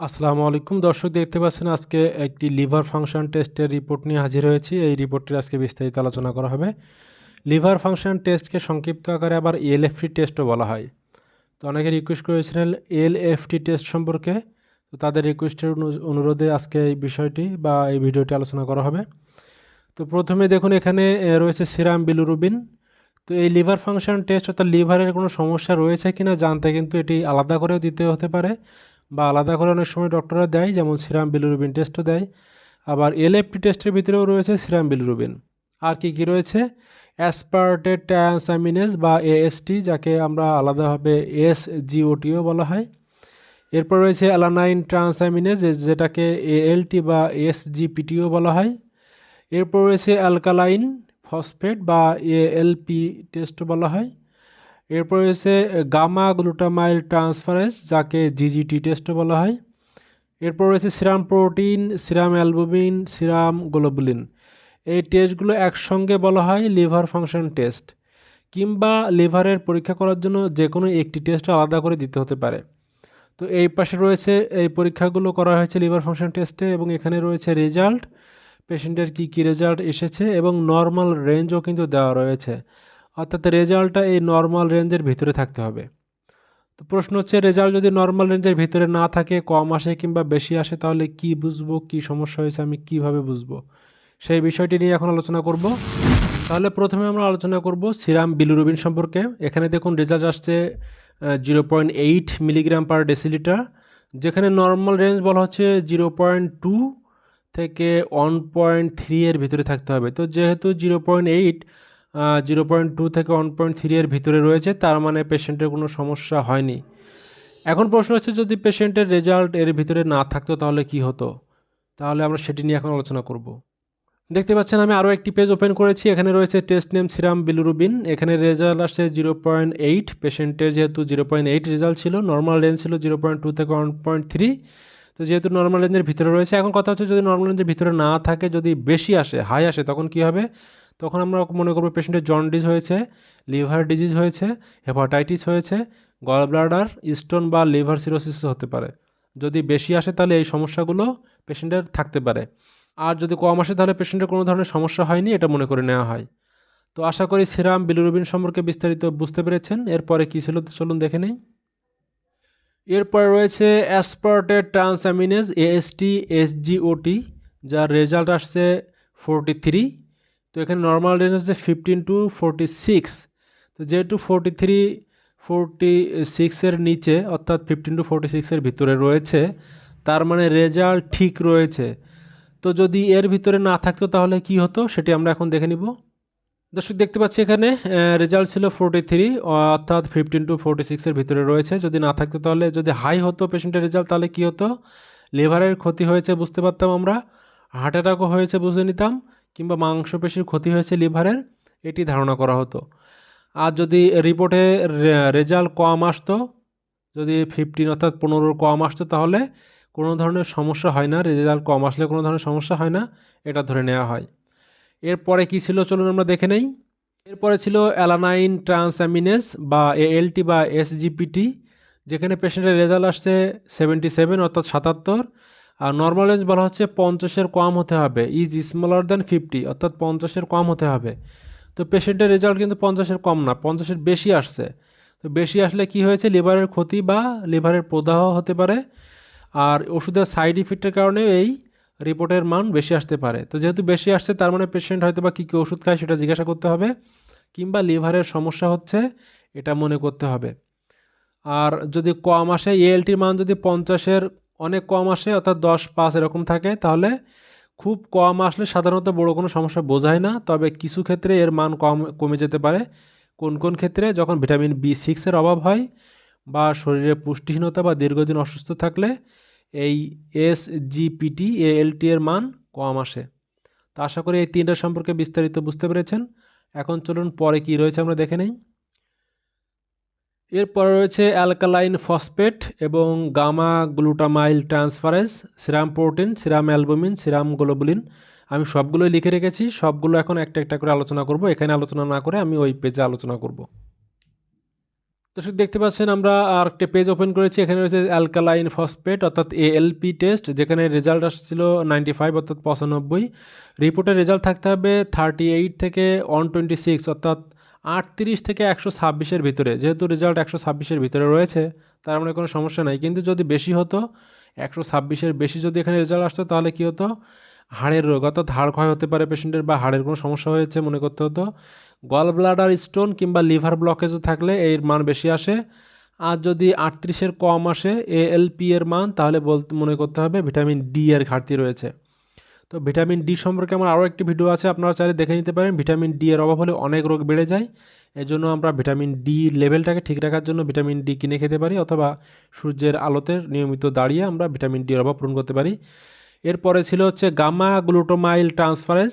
আসসালামু আলাইকুম। দর্শক, দেখতে পাচ্ছেন আজকে একটি লিভার ফাংশন টেস্টের রিপোর্ট নিয়ে হাজির হয়েছি। এই রিপোর্টটির আজকে বিস্তারিত আলোচনা করা হবে। লিভার ফাংশন টেস্টকে সংক্ষিপ্ত আকারে আবার এলএফটি টেস্টও বলা হয়। তো অনেকে রিকোয়েস্ট করেছিলেন এলএফটি টেস্ট সম্পর্কে। তো তাদের রিকোয়েস্টের অনু- অনুরোধে আজকে এই বিষয়টি বা এই ভিডিওটি আলোচনা করা হবে। তো প্রথমে দেখুন, এখানে রয়েছে সিরাম বিলুরুবিন। তো এই লিভার ফাংশন টেস্ট অর্থাৎ লিভারের কোনো সমস্যা রয়েছে কিনা জানতে কিন্তু এটি আলাদা করেও দিতে হতে পারে। বা আলাদা করে অনেক সময় ডক্টররা দেয়, যেমন সিরাম বিলুরুবিন টেস্টও দেয়। আবার এলএফটি টেস্টের ভিতরেও রয়েছে সিরাম বিলুরুবিন আর কি কি রয়েছে? অ্যাসপার্টেড ট্যান্সামিনেস বা এএসটি যাকে আমরা আলাদাভাবে এস জিওটিও বলা হয়। এরপর রয়েছে অ্যালানাইন ট্রান্সামিনেস যেটাকে এএলটি বা এস এসজিপিটিও বলা হয়। এরপর রয়েছে অ্যালকালাইন ফসফেট বা এএলপি টেস্ট বলা হয়। এরপর রয়েছে গামা গ্লুটামাইল ট্রান্সফারেন্স যাকে জিজিটি টেস্টও বলা হয়। এরপর রয়েছে serum protein, serum albumin, serum globulin. এই টেস্টগুলো একসঙ্গে বলা হয় লিভার ফাংশন টেস্ট কিংবা লিভারের পরীক্ষা করার জন্য যে কোনো একটি টেস্ট আলাদা করে দিতে হতে পারে। তো এই পাশে রয়েছে, এই পরীক্ষাগুলো করা হয়েছে লিভার ফাংশন টেস্টে এবং এখানে রয়েছে রেজাল্ট পেশেন্টের কী কী রেজাল্ট এসেছে, এবং নর্মাল রেঞ্জও কিন্তু দেওয়া রয়েছে। অর্থাৎ রেজাল্টটা এই নর্মাল রেঞ্জের ভিতরে থাকতে হবে। তো প্রশ্ন হচ্ছে, রেজাল্ট যদি নর্মাল রেঞ্জের ভিতরে না থাকে, কম আসে কিংবা বেশি আসে, তাহলে কি বুঝব, কি সমস্যা হয়েছে, আমি কীভাবে বুঝব? সেই বিষয়টি নিয়ে এখন আলোচনা করব। তাহলে প্রথমে আমরা আলোচনা করব সিরাম বিলুরুবিন সম্পর্কে। এখানে দেখুন, রেজাল্ট আসছে zero point eight milligram per decilitre যেখানে নর্মাল রেঞ্জ বলা হচ্ছে জিরো পয়েন্ট টু থেকে ওয়ান পয়েন্ট থ্রি এর ভিতরে থাকতে হবে। তো যেহেতু zero point eight zero point two থেকে ওয়ান পয়েন্ট থ্রি এর ভিতরে রয়েছে, তার মানে পেশেন্টের কোনো সমস্যা হয়নি। এখন প্রশ্ন হচ্ছে, যদি পেশেন্টের রেজাল্ট এর ভিতরে না থাকতো, তাহলে কি হতো? তাহলে আমরা সেটি নিয়ে এখন আলোচনা করব। দেখতে পাচ্ছেন, আমি আরও একটি পেজ ওপেন করেছি, এখানে রয়েছে টেস্ট নেম সিরাম বিলুরুবিন। এখানে রেজাল্ট আসছে জিরো পয়েন্ট এইট পেশেন্টের যেহেতু জিরো পয়েন্ট এইট রেজাল্ট ছিল নর্মাল রেঞ্জ ছিল জিরো পয়েন্ট টু থেকে ওয়ান পয়েন্ট থ্রি তো যেহেতু নর্মাল রেঞ্জের ভিতরে রয়েছে, এখন কথা হচ্ছে যদি নর্মাল রেঞ্জের ভিতরে না থাকে, যদি বেশি আসে হাই আসে, তখন কি হবে? তখন আমরা মনে করব পেশেন্টের জন্ডিস হয়েছে লিভার ডিজিজ হয়েছে হেপাটাইটিস হয়েছে গল ব্লাডার স্টোন বা লিভার সিরোসিস হতে পারে। যদি বেশি আসে তাহলে এই সমস্যাগুলো পেশেন্টের থাকতে পারে। আর যদি কম আসে তাহলে পেশেন্টের কোনো ধরনের সমস্যা হয়নি, এটা মনে করে নেওয়া হয়। তো আশা করি সিরাম বিলুরুবিন সম্পর্কে বিস্তারিত বুঝতে পেরেছেন। এরপরে কী ছিল চলুন দেখে নেই। এরপরে রয়েছে অ্যাসপার্টেড ট্রান্সামিনেজ এএসটি এসজিওটি যার রেজাল্ট আসছে ফোরটি থ্রি তো এখানে নর্মাল রেঞ্জ হচ্ছে ফিফটিন টু ফোরটি সিক্স তো যেহেতু ফোরটি থ্রি ফোরটি সিক্সের নিচে, অর্থাৎ ফিফটিন টু ফোরটি সিক্সের ভিতরে রয়েছে, তার মানে রেজাল্ট ঠিক রয়েছে। তো যদি এর ভিতরে না থাকতো তাহলে কি হতো? সেটি আমরা এখন দেখে নিব। দর্শক, দেখতে পাচ্ছি এখানে রেজাল্ট ছিল ফোরটি থ্রি অর্থাৎ ফিফটিন টু ফোরটি সিক্সের ভিতরে রয়েছে। যদি না থাকতো তাহলে, যদি হাই হতো পেশেন্টের রেজাল্ট তাহলে কী হতো? লিভারের ক্ষতি হয়েছে, বুঝতে পারতাম আমরা। হার্ট অ্যাটাকও হয়েছে, বুঝে নিতাম। কিংবা মাংসপেশির ক্ষতি হয়েছে লিভারের, এটি ধারণা করা হতো। আর যদি রিপোর্টে রেজাল্ট কম আসতো, যদি ফিফটিন অর্থাৎ পনেরোর কম আসতো, তাহলে কোনো ধরনের সমস্যা হয় না। রেজাল্ট কম আসলে কোনো ধরনের সমস্যা হয় না, এটা ধরে নেওয়া হয়। এরপরে কি ছিল চলুন আমরা দেখে নেই। এরপরে ছিল অ্যালানাইন ট্রান্সঅ্যামিনেস বা এএলটি বা এসজিপিটি যেখানে পেশেন্টের রেজাল্ট আসছে সেভেন্টি সেভেন অর্থাৎ সাতাত্তর আর নর্মাল রেঞ্জ বলা হচ্ছে পঞ্চাশের কম হতে হবে ইজ স্মলার দ্যান ফিফটি অর্থাৎ পঞ্চাশের কম হতে হবে। তো পেশেন্টের রেজাল্ট কিন্তু পঞ্চাশের কম না, পঞ্চাশের বেশি আসছে। তো বেশি আসলে কি হয়েছে? লিভারের ক্ষতি বা লিভারের প্রদাহ হতে পারে, আর ওষুধের সাইড ইফেক্টের কারণে এই রিপোর্টের মান বেশি আসতে পারে। তো যেহেতু বেশি আসছে, তার মানে পেশেন্ট হয়তো বা কী কী ওষুধ খায় সেটা জিজ্ঞাসা করতে হবে, কিংবা লিভারের সমস্যা হচ্ছে, এটা মনে করতে হবে। আর যদি কম আসে এএলটির মান যদি পঞ্চাশের অনেক কম আসে, অর্থাৎ দশ, পাঁচ এরকম থাকে, তাহলে খুব কম আসলে সাধারণত বড় কোনো সমস্যা বোঝায় না, তবে কিছু ক্ষেত্রে এর মান কম, কমে যেতে পারে। কোন কোন ক্ষেত্রে? যখন ভিটামিন বি সিক্সের অভাব হয় বা শরীরে পুষ্টিহীনতা বা দীর্ঘদিন অসুস্থ থাকলে এই এস জিপিটি এএলটি এর মান কম আসে। তো আশা করি এই তিনটা সম্পর্কে বিস্তারিত বুঝতে পেরেছেন। এখন চলুন পরে কি রয়েছে আমরা দেখে নেই। এরপরে রয়েছে অ্যালকালাইন ফসফেট এবং gamma glutamyl transferase, serum protein, serum albumin, serum globulin. আমি সবগুলোই লিখে রেখেছি, সবগুলো এখন একটা একটা করে আলোচনা করব। এখানে আলোচনা না করে আমি ওই পেজে আলোচনা করব। দর্শক, দেখতে পাচ্ছেন আমরা আর একটা পেজ ওপেন করেছি। এখানে রয়েছে অ্যালকালাইন ফসফেট, অর্থাৎ এএলপি টেস্ট, যেখানে রেজাল্ট আসছিল নাইনটি ফাইভ, অর্থাৎ পঁচানব্বই। রিপোর্টের রেজাল্ট থাকতে হবে থার্টি এইট থেকে ওয়ান টোয়েন্টি সিক্স, অর্থাৎ আটত্রিশ থেকে একশো ছাব্বিশের ভিতরে, যেহেতু রেজাল্ট একশো ছাব্বিশের ভিতরে রয়েছে, তার মানে কোনো সমস্যা নাই। কিন্তু যদি বেশি হতো, একশো ছাব্বিশের বেশি যদি এখানে রেজাল্ট আসতো, তাহলে কী হতো? হাড়ের রোগ, অর্থাৎ হাড় ক্ষয় হতে পারে পেশেন্টের বা হাড়ের কোনো সমস্যা হয়েছে মনে করতে হতো। গল ব্লাডার স্টোন কিংবা লিভার ব্লকেজও থাকলে এর মান বেশি আসে। আর যদি আটত্রিশের কম আসে এএলপি এর মান, তাহলে বলতে মনে করতে হবে ভিটামিন ডি এর ঘাটতি রয়েছে। তো ভিটামিন ডি সম্পর্কে আমার আরও একটি ভিডিও আছে, আপনারা চাইলে দেখে নিতে পারেন। ভিটামিন ডি এর অভাব হলে অনেক রোগ বেড়ে যায়। এজন্য আমরা ভিটামিন ডি লেভেলটাকে ঠিক রাখার জন্য ভিটামিন ডি কিনে খেতে পারি, অথবা সূর্যের আলোতে নিয়মিত দাঁড়িয়ে আমরা ভিটামিন ডি এর অভাব পূরণ করতে পারি। এরপরে ছিল হচ্ছে গামা গ্লুটোমাইল ট্রান্সফারেন্স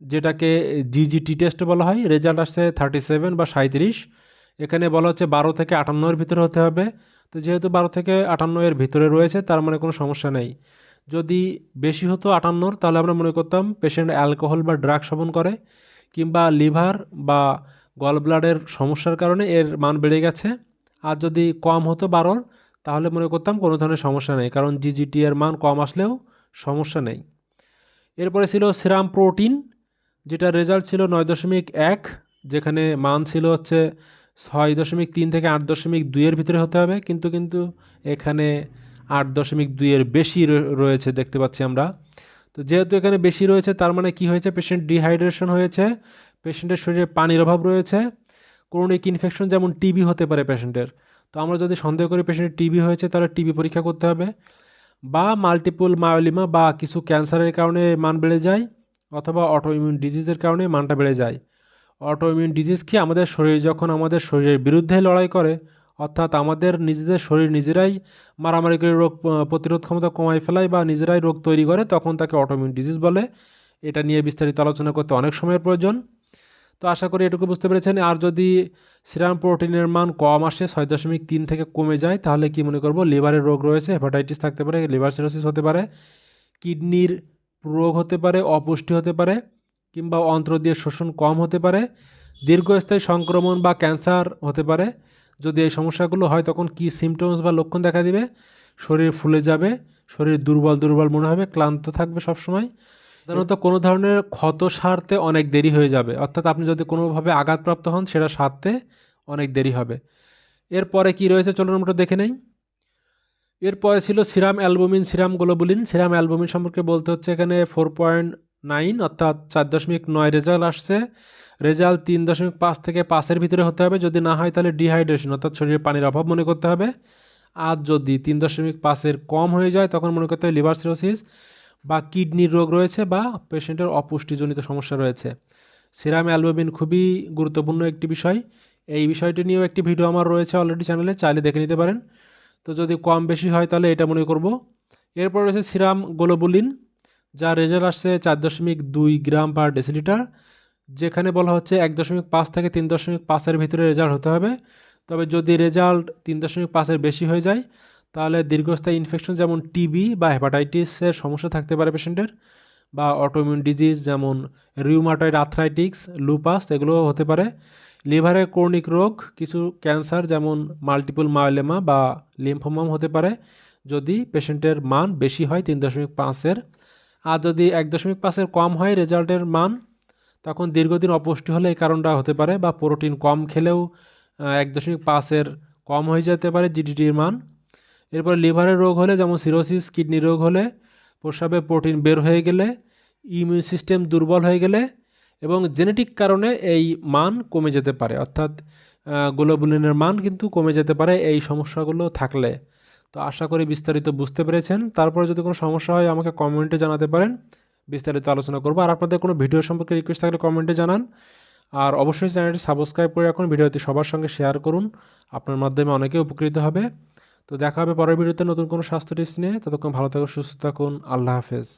যেটাকে জিজিটি টেস্ট বলা হয়। রেজাল্ট আসছে থার্টি সেভেন বা সাঁত্রিশ এখানে বলা হচ্ছে বারো থেকে আটান্নর ভিতরে হতে হবে। তো যেহেতু বারো থেকে আটান্ন এর ভিতরে রয়েছে, তার মানে কোনো সমস্যা নেই। যদি বেশি হতো আটান্নর, তাহলে আমরা মনে করতাম পেশেন্ট অ্যালকোহল বা ড্রাগ সেবন করে, কিংবা লিভার বা গল ব্লাডের সমস্যার কারণে এর মান বেড়ে গেছে। আর যদি কম হতো বারোর, তাহলে মনে করতাম কোনো ধরনের সমস্যা নেই, কারণ জিজিটি এর মান কম আসলেও সমস্যা নেই। এরপরে ছিল সিরাম প্রোটিন যেটা রেজাল্ট ছিল নয় দশমিক এক, যেখানে মান ছিল হচ্ছে ছয় দশমিক তিন থেকে আট দশমিক দুইয়ের ভিতরে হতে হবে। কিন্তু কিন্তু এখানে আট দশমিক দুইয়ের বেশি রয়েছে দেখতে পাচ্ছি আমরা। তো যেহেতু এখানে বেশি রয়েছে, তার মানে কি হয়েছে? পেশেন্ট ডিহাইড্রেশন হয়েছে পেশেন্টের শরীরে পানির অভাব রয়েছে ক্রনিক ইনফেকশন যেমন টিবি হতে পারে পেশেন্টের তো আমরা যদি সন্দেহ করি পেশেন্টের টিবি হয়েছে, তাহলে টিবি পরীক্ষা করতে হবে। বা মাল্টিপল মায়োলিমা বা কিছু ক্যান্সারের কারণে মান বেড়ে যায়, অথবা অটো ইমিউন ডিজিজের কারণে মানটা বেড়ে যায়। অটো ইমিউন ডিজিজ কি আমাদের শরীর, যখন আমাদের শরীরের বিরুদ্ধে লড়াই করে অর্থাৎ আমাদের নিজেদের শরীর নিজেরাই মারামারি করে রোগ প্রতিরোধ ক্ষমতা কমাই ফেলায় বা নিজেরাই রোগ তৈরি করে, তখন তাকে অটোমিউন ডিজিজ বলে। এটা নিয়ে বিস্তারিত আলোচনা করতে অনেক সময়ের প্রয়োজন। তো আশা করি এটুকু বুঝতে পেরেছেন। আর যদি সিরাম প্রোটিনের মান কম আসে, ছয় দশমিক তিন থেকে কমে যায়, তাহলে কি মনে করব, লিভারের রোগ রয়েছে, হেপাটাইটিস থাকতে পারে, লিভার সিরোসিস হতে পারে, কিডনির রোগ হতে পারে, অপুষ্টি হতে পারে, কিংবা অন্ত্র দিয়ে শোষণ কম হতে পারে, দীর্ঘস্থায়ী সংক্রমণ বা ক্যান্সার হতে পারে যদি এই সমস্যাগুলো হয়, তখন কি সিমটমস বা লক্ষণ দেখা দিবে? শরীর ফুলে যাবে, শরীর দুর্বল দুর্বল মনে হবে, ক্লান্ত থাকবে সবসময়। সাধারণত কোনো ধরনের ক্ষত সারতে অনেক দেরি হয়ে যাবে। অর্থাৎ আপনি যদি কোনোভাবে আঘাতপ্রাপ্ত হন, সেটা সারতে অনেক দেরি হবে। এরপরে কি রয়েছে? চলুন আমরা দেখে নেই। এরপরে ছিল serum albumin, serum globulin. Serum albumin সম্পর্কে বলতে হচ্ছে এখানে ফোর পয়েন্ট নাইন অর্থাৎ চার দশমিক নয় রেজাল্ট আসছে। রেজাল্ট তিন দশমিক পাঁচ থেকে পাঁচের ভিতরে হতে হবে। যদি না হয় তাহলে ডিহাইড্রেশন অর্থাৎ শরীরে পানির অভাব মনে করতে হবে। আর যদি তিন দশমিক পাঁচের কম হয়ে যায়, তখন মনে করতে হবে লিভার সিরোসিস বা কিডনির রোগ রয়েছে বা পেশেন্টের অপুষ্টিজনিত সমস্যা রয়েছে। সিরাম অ্যালবোবিন খুবই গুরুত্বপূর্ণ একটি বিষয়। এই বিষয়টি নিয়েও একটি ভিডিও আমার রয়েছে অলরেডি চ্যানেলে চাইলে দেখে নিতে পারেন। তো যদি কম বেশি হয়, তাহলে এটা মনে করব। এরপর রয়েছে সিরাম, গ্লোবুলিন, যার রেজাল্ট আসছে চার দশমিক দুই গ্রাম পার ডেসিলিটার যেখানে বলা হচ্ছে এক দশমিক পাঁচ থেকে তিন দশমিক পাঁচের ভিতরে রেজাল্ট হতে হবে। তবে যদি রেজাল্ট তিন দশমিক পাঁচের বেশি হয়ে যায়, তাহলে দীর্ঘস্থায়ী ইনফেকশন যেমন টিবি বা হেপাটাইটিসের সমস্যা থাকতে পারে পেশেন্টের বা অটোমিউন ডিজিজ যেমন রিউমাটয়েড আথরাইটিক্স লুপাস এগুলো হতে পারে। লিভারের ক্রনিক রোগ, কিছু ক্যান্সার যেমন মাল্টিপল মায়োলেমা বা লিম্ফোমাম হতে পারে। যদি পেশেন্টের মান বেশি হয় তিন দশমিক পাঁচের, আর যদি এক দশমিক পাঁচের কম হয় রেজাল্টের মান তখন দীর্ঘদিন অপুষ্টি হলে এই কারণটা হতে পারে বা প্রোটিন কম খেলেও এক দশমিক পাঁচের কম হয়ে যেতে পারে জিডিটির মান। এরপর লিভারের রোগ হলে যেমন সিরোসিস, কিডনি রোগ হলে প্রস্রাবে প্রোটিন বের হয়ে গেলে, ইমিউন সিস্টেম দুর্বল হয়ে গেলে এবং জেনেটিক কারণে এই মান কমে যেতে পারে। অর্থাৎ গ্লোবুলিনের মান কিন্তু কমে যেতে পারে এই সমস্যাগুলো থাকলে। তো আশা করি বিস্তারিত বুঝতে পেরেছেন। তারপরে যদি কোনো সমস্যা হয় আমাকে কমেন্টে জানাতে পারেন। বিস্তারিত আলোচনা করব। আর আপনাদের কোনো ভিডিও সম্পর্কে রিকোয়েস্ট থাকলে কমেন্টে জানান। আর অবশ্যই চ্যানেলটি সাবস্ক্রাইব করে রাখুন, ভিডিওটি সবার সঙ্গে শেয়ার করুন। আপনার মাধ্যমে অনেকে উপকৃত হবে। তো দেখা হবে পরের ভিডিওতে নতুন কোনো স্বাস্থ্য টিপস নিয়ে। ততক্ষণ ভালো থাকুন, সুস্থ থাকুন। আল্লাহ হাফেজ।